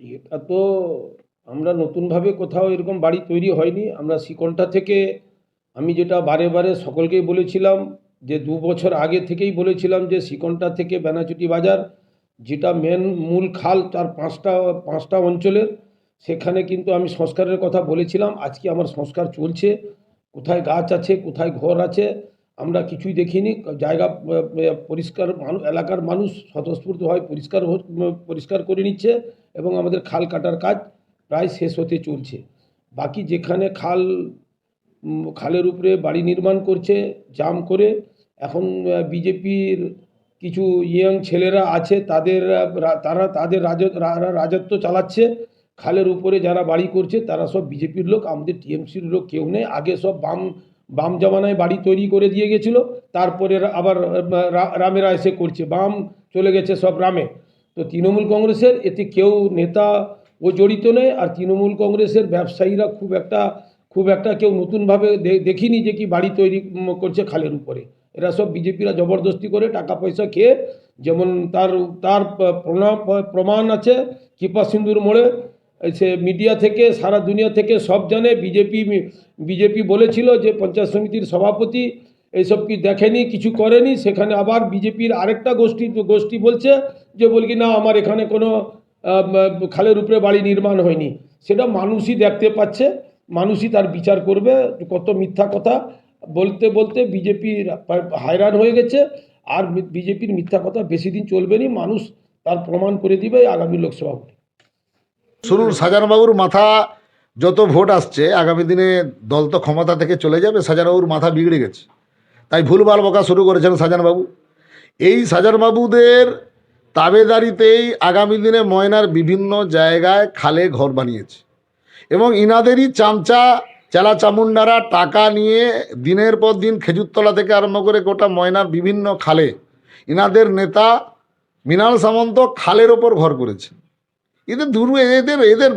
এটা তো আমরা নতুনভাবে কোথাও এরকম বাড়ি তৈরি হয়নি। আমরা শিকলটা থেকে আমি যেটা বারে বারে সকলকেই বলেছিলাম, যে দু বছর আগে থেকেই বলেছিলাম যে শিকলটা থেকে বেনাচুটি বাজার, যেটা মেন মূল খাল তার পাঁচটা পাঁচটা অঞ্চলের, সেখানে কিন্তু আমি সংস্কারের কথা বলেছিলাম। আজকে আমার সংস্কার চলছে। কোথায় গাছ আছে, কোথায় ঘর আছে, আমরা কিছুই দেখিনি। জায়গা পরিষ্কার এলাকার মানুষ স্বতঃস্ফূর্তভাবে পরিষ্কার পরিষ্কার করে নিচ্ছে। এবং আমাদের খাল কাটার কাজ প্রায় শেষ হতে চলছে। বাকি যেখানে খাল খালের উপরে বাড়ি নির্মাণ করছে, জাম করে, এখন বিজেপির কিছু ইয়ং ছেলেরা আছে, তাদের তারা তাদের রাজ- রাজত্ব চালাচ্ছে। খালের উপরে যারা বাড়ি করছে, তারা সব বিজেপির লোক, আমাদের টিএমসির লোক কেউ নেই। আগে সব বাম বাম জামানায় বাড়ি তৈরি করে দিয়ে গেছিল, তারপরে আবার রামেরা এসে করছে। বাম চলে গেছে সব রামে। তো তৃণমূল কংগ্রেসের, এতে কেউ নেতা ও জড়িত নেই আর তৃণমূল কংগ্রেসের ব্যবসায়ীরা খুব একটা খুব একটা কেউ নতুনভাবে দেখিনি যে কি বাড়ি তৈরি করছে খালের উপরে। এরা সব বিজেপিরা জবরদস্তি করে টাকা পয়সা খেয়ে, যেমন তার তার প্রমাণ আছে, কৃপা সিন্ধুর মোড়ে সে মিডিয়া থেকে, সারা দুনিয়া থেকে সব জানে, বিজেপি বিজেপি বলেছিল যে পঞ্চায়েত সমিতির সভাপতি এইসব কি দেখেনি, কিছু করেনি? সেখানে আবার বিজেপির আরেকটা গোষ্ঠী গোষ্ঠী বলছে যে বলি না, আমার এখানে কোনো খালের উপরে বাড়ি নির্মাণ হয়নি। সেটা মানুষই দেখতে পাচ্ছে, মানুষই তার বিচার করবে, কত মিথ্যা কথা। বলতে বলতে বিজেপি হায়রান হয়ে গেছে, আর বিজেপির মিথ্যা কথা বেশি দিন চলবে না, মানুষ তার প্রমাণ করে দিবে আগামী লোকসভা ভোটে। শুনুন, সাজানবাবুর মাথা যত ভোট আসছে, আগামী দিনে দল তো ক্ষমতা থেকে চলে যাবে, সাজানবাবুর মাথা বিগড়ে গেছে। তাই ভুলভাল বকা শুরু করেছেন সাজানবাবু এই সাজানবাবুদের তাবেদারিতেই আগামী দিনে ময়নার বিভিন্ন জায়গায় খালে ঘর বানিয়েছে। এবং ইনাদেরই চামচা, চেলা চামুন্ডারা টাকা নিয়ে দিনের পর দিন খেজুরতলা থেকে আরম্ভ করে গোটা ময়নার বিভিন্ন খালে ইনাদের নেতা মৃণাল সামন্ত খালের ওপর ঘর করেছে এদের দুর্ এদের এদের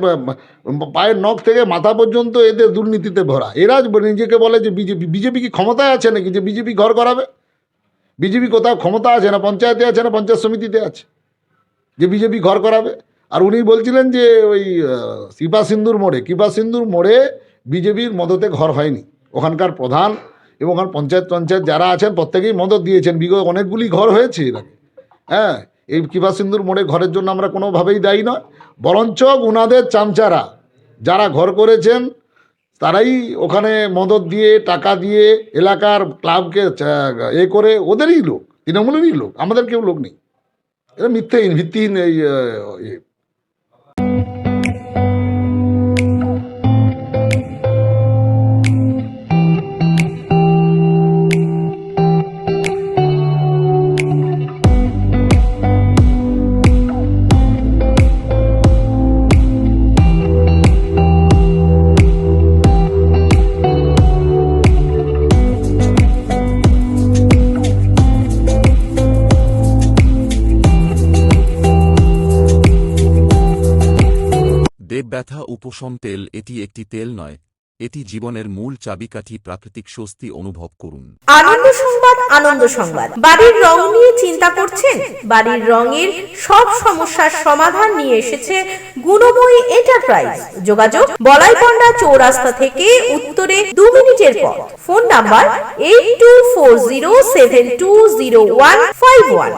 পায়ের নখ থেকে মাথা পর্যন্ত এদের দুর্নীতিতে ভরা। এরা নিজেকে বলে যে বিজেপি বিজেপি কি ক্ষমতায় আছে নাকি? যে বিজেপি ঘর করাবে? বিজেপি কোথাও ক্ষমতা আছে না, পঞ্চায়েতে আছে না, পঞ্চায়েত সমিতিতে আছে? যে বিজেপি ঘর করাবে? আর উনি বলছিলেন যে ওই কৃপা সিন্ধুর মোড়ে কৃপা সিন্ধুর মোড়ে বিজেপির মদতে ঘর হয়নি। ওখানকার প্রধান এবং ওখানে পঞ্চায়েত পঞ্চায়েত যারা আছেন প্রত্যেকেই মদত দিয়েছেন। বিগত অনেকগুলি ঘর হয়েছে এর হ্যাঁ এই কৃপা সিন্ধুর মোড়ে ঘরের জন্য আমরা কোনোভাবেই দায়ী নয়, বরঞ্চ উনাদের চামচারা যারা ঘর করেছেন, তারাই ওখানে মদত দিয়ে, টাকা দিয়ে এলাকার ক্লাবকে এ করে ওদেরই লোক, তৃণমূলেরই লোক, আমাদের কেউ লোক নেই। এটা মিথ্যেহীন ভিত্তিহীন এই ব্যথা, উপশম তেল, এটি একটি তেল নয়। এটি জীবনের মূল চাবিকাঠি, প্রাকৃতিক স্বস্তি অনুভব করুন। আনন্দ সংবাদ আনন্দ সংবাদ। বাড়ির রং নিয়ে চিন্তা করছেন? বাড়ির রঙের সব সমস্যার সমাধান নিয়ে এসেছে গুণময়ী এন্টারপ্রাইজ যোগাযোগ বলাইপন্ডা চৌরাস্তা থেকে উত্তরে দু মিনিটের পথ। Phone number eight two four zero seven two zero one five one